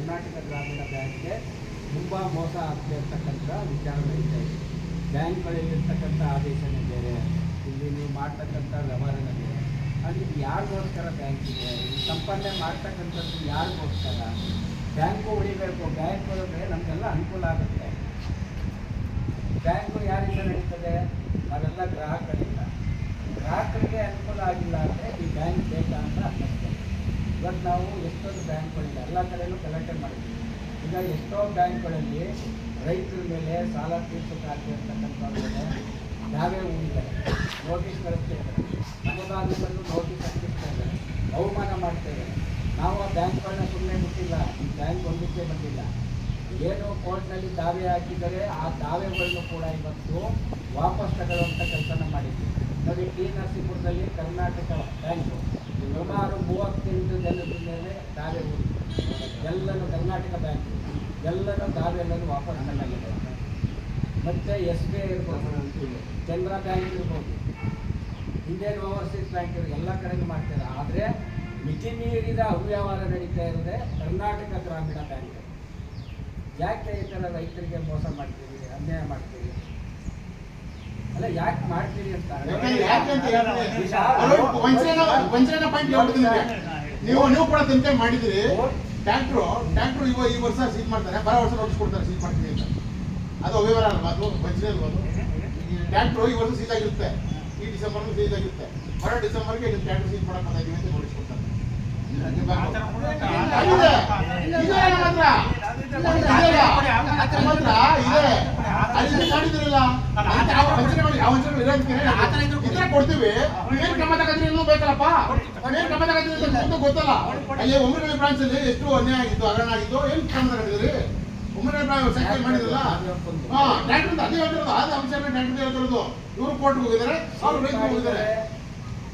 ಕರ್ನಾಟಕ ಗ್ರಾಮೀಣ ಬ್ಯಾಂಕ್ಗೆ ತುಂಬ ಮೋಸ ಆಗ್ತಾ ಇರ್ತಕ್ಕಂಥ ವಿಚಾರ ನಡೀತಾ ಇದೆ. ಬ್ಯಾಂಕ್ಗಳಲ್ಲಿರ್ತಕ್ಕಂಥ ಆದೇಶನೇ ಬೇರೆ, ಇಲ್ಲಿ ನೀವು ಮಾಡ್ತಕ್ಕಂಥ ವ್ಯವಹಾರನೇ ಬೇರೆ. ಅಲ್ಲಿ ಯಾರಿಗೋಸ್ಕರ ಬ್ಯಾಂಕ್ ಇದೆ? ಸಂಪಾದನೆ ಮಾಡ್ತಕ್ಕಂಥದ್ದು ಯಾರಿಗೋಸ್ಕರ? ಬ್ಯಾಂಕು ಉಳಿಬೇಕು, ಬ್ಯಾಂಕ್ ಒಳಗೆ ನಮಗೆಲ್ಲ ಅನುಕೂಲ ಆಗುತ್ತೆ. ಬ್ಯಾಂಕು ಯಾರಿಂದ ನಡೀತದೆ? ಅದೆಲ್ಲ ಗ್ರಾಹಕರಿಂದ. ಗ್ರಾಹಕರಿಗೆ ಅನುಕೂಲ ಆಗಿಲ್ಲ ಅಂದರೆ ಈ ಬ್ಯಾಂಕ್ ಬೇಕಾ ಅಂತ ಅನ್ನಿಸ್ತದೆ ಇವತ್ತು ನಾವು ಎಷ್ಟೊಂದು ಬ್ಯಾಂಕ್ಗಳಿಂದ ಎಲ್ಲ ಕಡೆಯೂ ಗಲಾಟೆ ಮಾಡಿದ್ದೀವಿ. ಈಗ ಎಷ್ಟೋ ಬ್ಯಾಂಕ್ಗಳಲ್ಲಿ ರೈತರ ಮೇಲೆ ಸಾಲ ತೀರ್ಸೋಕ್ಕಾಗದೆ ಅಂತಕ್ಕಂಥ ಮೇಲೆ ನಾವೇ ಹೂಡಿದ್ದಾರೆ ನೋಟಿಸ್ ಕಳಿಸ್ತಾ ಇದ್ದಾರೆ ಬಂದು ನೋಟಿಸ್ ಹಾಕಿಸ್ತಾ ಇದ್ದಾರೆ. ಅವಮಾನ ಮಾಡ್ತಾ ನಾವು ಆ ಬ್ಯಾಂಕ್ಗಳನ್ನ ಸುಮ್ಮನೆ ಬಿಟ್ಟಿಲ್ಲ. ಈ ಬ್ಯಾಂಕ್ ಒಂದಕ್ಕೆ ಬಂದಿಲ್ಲ. ಏನು ಕೋರ್ಟ್ನಲ್ಲಿ ದಾವೆ ಹಾಕಿದರೆ ಆ ದಾವೆಗಳನ್ನು ಕೂಡ ಇವತ್ತು ವಾಪಸ್ ತಗೊಳ್ಳುವಂಥ ಕೆಲಸನ ಮಾಡಿದ್ವಿ ನೋಡಿ ಟಿ ನರಸೀಪುರದಲ್ಲಿ ಕರ್ನಾಟಕ ಬ್ಯಾಂಕು ಸುಮಾರು ಮೂವತ್ತೆಂಟು ಜನರ ಮೇಲೆ ದಾವೆ ಎಲ್ಲರೂ ಕರ್ನಾಟಕ ಬ್ಯಾಂಕ್ ಎಲ್ಲರೂ ದಾವೆಗಳನ್ನು ವಾಪಸ್ ತಗೊಂಡಿದೆ ಮತ್ತು ಎಸ್ ಬಿ ಐ ಇರ್ಬೋದು, ಕೆನರಾ ಬ್ಯಾಂಕ್ ಇರ್ಬೋದು ಇಂಡಿಯನ್ ಓವರ್ಸೀಸ್ ಬ್ಯಾಂಕ್ ಎಲ್ಲ ಕಡೆಗೂ ಮಾಡ್ತಾರೆ ಆದರೆ ಮಿತಿ ಮೀರಿದ ಅವ್ಯವಹಾರ ನಡೀತಾ ಇರೋದೇ ಕರ್ನಾಟಕ ಗ್ರಾಮೀಣ ಬ್ಯಾಂಕ್ ಯಾಕೆ ಈ ಥರ ರೈತರಿಗೆ ಮೋಸ ಮಾಡ್ತೀವಿ ಅನ್ಯಾಯ ಮಾಡ್ತೀವಿ ಯಾಕೆ ಮಾಡ್ತೀರಿ ಅಂತ ಯಾಕೆ ಅಂತ ಪಾಯಿಂಟ್ ನೀವು ನೀವು ಕೂಡ ತನಿಖೆ ಮಾಡಿದಿರಿ. ಟ್ಯಾಕ್ಟ್ರು ಟ್ಯಾಕ್ಟ್ರು ಇವ ಈ ವರ್ಷ ಸೀಟ್ ಮಾಡ್ತಾರೆ. ಬರೋ ವರ್ಷ ನೋಟಿಸ್ ಕೊಡ್ತಾರೆ ಸೀಟ್ ಮಾಡ್ತೀನಿ ಅಂತ. ಅದು ಅವ್ಯವಹಾರ ಅಲ್ವಾ? ಅದು ವಂಚನೆ ಅಲ್ವಾ ಅದು? ಟ್ಯಾಕ್ಟ್ರು ಈ ವರ್ಷ ಸೀಟ್ ಆಗಿರುತ್ತೆ. ಈ ಡಿಸೆಂಬರ್ ಸೀಟ್ ಆಗಿರುತ್ತೆ. ಬರೋ ಡಿಸೆಂಬರ್ಗೆ ಇದನ್ನು ಟ್ಯಾಕ್ಟ್ರು ಸೀಟ್ ಮಾಡೋಕ್ಕಾಗಿ ಬಂದಿದ್ದೀವಿ ಅಂತ ನೋಟಿಸ್ ಕೊಡ್ತಾರೆ. ಆಗಿದೆ. ಇದೆ ನಮ್ಮ ಹತ್ರ. ಇದೆಯಲ್ಲ? ನಮ್ಮ ಹತ್ರ ಇದೆ. ಅಲ್ಲಿ ಮಾಡಿದ್ರಲ್ಲ ಅಂತ ಯಾವ ಯಾವ ವಂಚನೆ ಇರೋದಕ್ಕೆ ಇದ್ರೆ ಕೊಡ್ತೀವಿ. ನೀವೇನ್ ಕ್ರಮ ತಗೊಂಡ್ರಿ ಇನ್ನೂ ಬೇಕಲ್ಲಪ್ಪ. ನಾವೇನ್ ಕ್ರಮ ತಗೊಂಡ್ರಿ ಅಂತ ಮುಂದೆ ಗೊತ್ತಲ್ಲ. ಅಲ್ಲಿ ಒಮ್ಮೆ ಬ್ರಾಂಚ್ ಅಲ್ಲಿ ಎಷ್ಟು ಅನ್ಯಾಯ ಆಗಿತ್ತು ಹಗರಣ ಆಗಿತ್ತು. ಏನು ಕ್ರಮ ತಗೊಂಡಿದ್ರಿ ಸೈಕಲ್ ಮಾಡಿದ್ರಲ್ಲ? ಹಾ ಟ್ಯಾಕ್ಟರ್ ಅದೇ ಹೇಳ್ತಿರೋದು. ಟ್ಯಾಕ್ಟರ್ ಹೇಳ್ತಿರೋದು. ಇವರು ಕೋರ್ಟ್ಗೆ ಹೋಗಿದ್ದಾರೆ ಅವ್ರು ರೈತರು ಹೋಗಿದ್ದಾರೆ.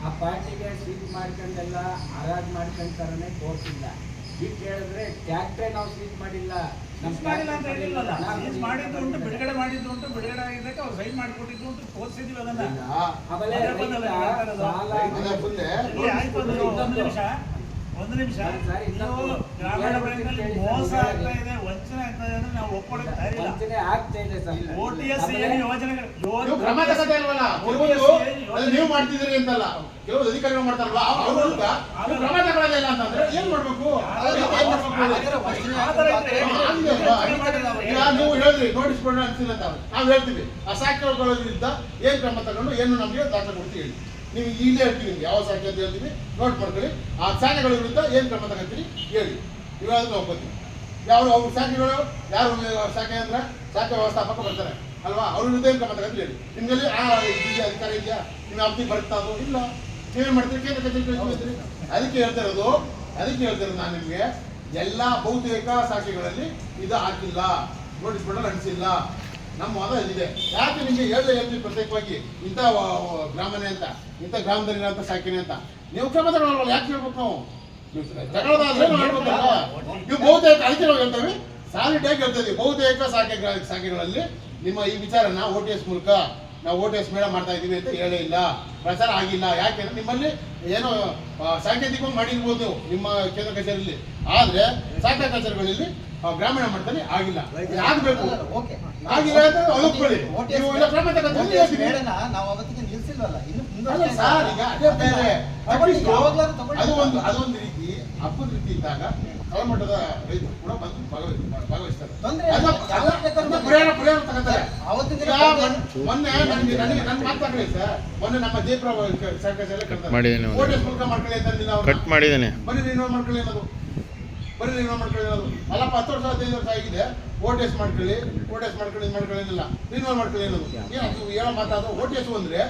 ಆ ಪಾರ್ಟಿಗೆ ಸೀಟ್ ಮಾಡ್ಕೊಂಡೆಲ್ಲ ಹರಾಜ್ ಮಾಡ್ಕೊಂತಾರನೆ ಕೋರ್ಟ್ ಇಲ್ಲ. ಈಗ ಕೇಳಿದ್ರೆ ಟ್ಯಾಕ್ಟ್ರೇ ನಾವು ಸೀಟ್ ಮಾಡಿಲ್ಲ. ಮಾಡಿಲ್ಲ ಅಂತ ಹೇಳಿಲ್ವಲ್ಲ? ಸೀಸ್ ಮಾಡಿದ್ದು ಉಂಟು ಬಿಡುಗಡೆ ಮಾಡಿದ್ದು ಉಂಟು ಬಿಡುಗಡೆ ಆಗಿದ್ದಕ್ಕೆ ಅವ್ರು ಸೈನ್ ಮಾಡಿಕೊಟ್ಟಿದ್ದು ಉಂಟು ತೋರಿಸಿದ್ವಿ ಅದನ್ನ. ಇಲ್ಲಿ. ಆಯ್ತು ಒಂದು ನಿಮಿಷ. ಒಂದು ನಿಮಿಷ. ಇದು ಗ್ರಾಮೀಣ ಎರಡು ಬ್ಯಾಂಕಲ್ಲಿ ಮೋಸ ಆಗ್ತಾ ಇದೆ ವಂಚನೆ ಆಗ್ತಾ ಇದೆ ಅಂದ್ರೆ ನಾವು ಒಪ್ಕೊಳ್ಳೋಕೆ ತಯಾರಿಲ್ಲ. ಇದೆ ಓ ಟಿ ಎಸ್ ಏನು ಯೋಜನೆಗಳು ನೀವು ಮಾಡ್ತಿದ್ದೀರಿ ಅಂತಲ್ಲ. ಕೆಲವು ಅಧಿಕಾರಿಗಳು ಮಾಡ್ತಾರಲ್ವಾ? ಅವ್ರ ಕ್ರಮ ತಗೊಳ್ಳೋದೇ ಇಲ್ಲ ಅಂತಂದ್ರೆ ಏನ್ ಮಾಡ್ಬೇಕು? ನೀವು ಹೇಳಿದ್ರಿ ನೋಟಿಸ್ ಕೊಡೋಣ ಅನ್ಸಿಲ್ಲ ಅಂತ ನಾವು ಹೇಳ್ತೀವಿ, ಆ ಸಾಕ್ಯಗಳ ವಿರುದ್ಧ ಏನ್ ಕ್ರಮ ತಗೊಂಡು ಏನು ನಮಗೆ ದಾಖಲೆ ಕೊಡ್ತೀವಿ ಹೇಳಿ. ನೀವು ಇಲ್ಲೇ ಹೇಳ್ತೀವಿ ನಿಮ್ಗೆ, ಯಾವ ಸಾಕ್ಯ ಅಂತ ಹೇಳ್ತೀನಿ ನೋಟ್ ಮಾಡ್ಕೊಳ್ಳಿ. ಆ ಶಾಖೆಗಳ ವಿರುದ್ಧ ಏನ್ ಕ್ರಮ ತಗೊಂತೀರಿ ಹೇಳಿ. ಇವಾಗ ನಾವು ಯಾರು ಅವ್ರ ಶಾಖೆಗಳು ಯಾರು ಶಾಖೆ ಅಂದ್ರೆ ಶಾಖೆ ವ್ಯವಸ್ಥಾಪಕ ಬರ್ತಾರೆ. ಅಲ್ವಾ? ಅವ್ರ ವಿರುದ್ಧ ಏನ್ ಕ್ರಮ ತಗೊಂಡು ಹೇಳಿ. ನಿಮ್ಗೆಲ್ಲಿ, ಆ ಇದೆಯಾ ಅಧಿಕಾರ ಇದೆಯಾ? ನಿಮ್ಮ ಅವಧಿ ಬರ್ತಾ ಅದು? ಇಲ್ಲ. ನೀವೇನ್ ಮಾಡ್ತೀರಿ? ಕೇಂದ್ರ ಕಚೇರಿ ಅದಕ್ಕೆ ಹೇಳ್ತಾ ಇರೋದು, ಅದಕ್ಕೆ ಹೇಳ್ತಿರೋದು ನಾನು ನಿಮ್ಗೆ. ಎಲ್ಲ ಬಹುತೇಕ ಶಾಖೆಗಳಲ್ಲಿ ಇದು ಹಾಕಿಲ್ಲ. ನೋಟಿಸ್ ಬೋರ್ಡ್ ಅಂಟಿಸಿಲ್ಲ ನಮ್ಮ ವಾದ ಇದೆ ಯಾಕೆ ನಿಮಗೆ ಹೇಳದೆ ಹೇಳ್ತೀವಿ ಪ್ರತ್ಯೇಕವಾಗಿ? ಇಂಥ ಗ್ರಾಮನೇ ಅಂತ ಇಂಥ ಗ್ರಾಮದಲ್ಲಿ ಇರೋಂಥ ಶಾಖೆನೇ ಅಂತ. ನೀವು ಕ್ರಮ ತಗೊಳ್ಳಲ್ಲ ಯಾಕೆ ಹೇಳ್ಬೇಕು ನಾವು? ತಗೊಳ್ಳೋದಾದ್ರೆ ನಾವು ಬಹುತೇಕ ಅದಕ್ಕೆ ನಾವು ಹೇಳ್ತೇವೆ ಸಾಲಿಡ್ ಆಗಿ ಹೇಳ್ತಾ ಇದೀವಿ ಬಹುತೇಕ ಶಾಖೆ ಶಾಖೆಗಳಲ್ಲಿ ನಿಮ್ಮ ಈ ವಿಚಾರನ ಓ ಟಿ ಎಸ್ ಮೂಲಕ ನಾವು ಓಟ್ ಎಸ್ ಮೇಳ ಮಾಡ್ತಾ ಇದ್ದೀವಿ ಅಂತ ಹೇಳೇ ಇಲ್ಲ. ಪ್ರಚಾರ ಆಗಿಲ್ಲ. ಯಾಕೆಂದ್ರೆ ನಿಮ್ಮಲ್ಲಿ ಏನೋ ಸಾಂಕೇತಿಕವಾಗಿ ಮಾಡಿರ್ಬೋದು ನಿಮ್ಮ ಕೇಂದ್ರ ಕಚೇರಿಯಲ್ಲಿ. ಆದ್ರೆ ಸಾಕಾ ಕಚೇರಿಗಳಲ್ಲಿ ಗ್ರಾಮೀಣ ಮಟ್ಟದಲ್ಲಿ ಆಗಿಲ್ಲ. ಆಗಬೇಕು. ಆಗಿಲ್ಲ ಅಂತ ಒಪ್ಕೊಳ್ಳಿ ನೀವು ಅವತ್ತಿಗೆ ನಿಲ್ಸಿಲ್ವಲ್ಲ. ಅದು ಒಂದು ಅದೊಂದು ರೀತಿ. ಹಬ್ಬದ ರೀತಿ ಇದ್ದಾಗ ತಳಮಟ್ಟದ ರೈತರು ಕೂಡ ಬಂದು ಭಾಗವಹಿ- ಭಾಗವಹಿಸ್ತಾರೆ. ಪರಿಹಾರ ಪರಿಹಾರ ತಗೋತಾರೆ. ಅವತ್ತಿನ ದಿನ ಮೊನ್ನೆ- ನನಗೆ ನನಗೆ ನನ್ನ ಮಾತಾಡಲಿ ಸರ್. ಮೊನ್ನೆ ನಮ್ಮ ಜಯಪ್ರ ಸರ್ಕಾರ ಮಾಡಿದ್ದೇನೆ ಒಂದು. ಓಟೇಸ್ ಮೂಲಕ ಮಾಡ್ಕೊಳ್ಳಿ ಅಂತ ಕಟ್ ಮಾಡಿದ್ದೇನೆ. ಬರೀ ರಿನ್ಯೂವಲ್ ಮಾಡ್ಕೊಳ್ಳಿ ಅನ್ನೋದು. ಬರೀ ರಿನ್ಯೂವಲ್ ಮಾಡ್ಕೊಳ್ಳಿ ಅನ್ನೋದು. ಅಲ್ಲಪ್ಪ ಹತ್ತು ವರ್ಷ ಹದಿನೈದು ವರ್ಷ ಆಗಿದೆ. ಎಸ್ ಮಾಡ್ಕೊಳ್ಳಿ. ಓಟೇಸ್ ಮಾಡ್ಕೊಳ್ಳಿ ಇದ್ ಮಾಡ್ಕೊಳ್ಳಿ ಏನಿಲ್ಲ ರಿನ್ಯೂವಲ್ ಮಾಡ್ಕೊಳ್ಳಿ ಅನ್ನೋದು. ಏನು ಅದು ಹೇಳೋ ಮಾತಾಡೋ ಓಟೇಸ್ ಅಂದ್ರೆ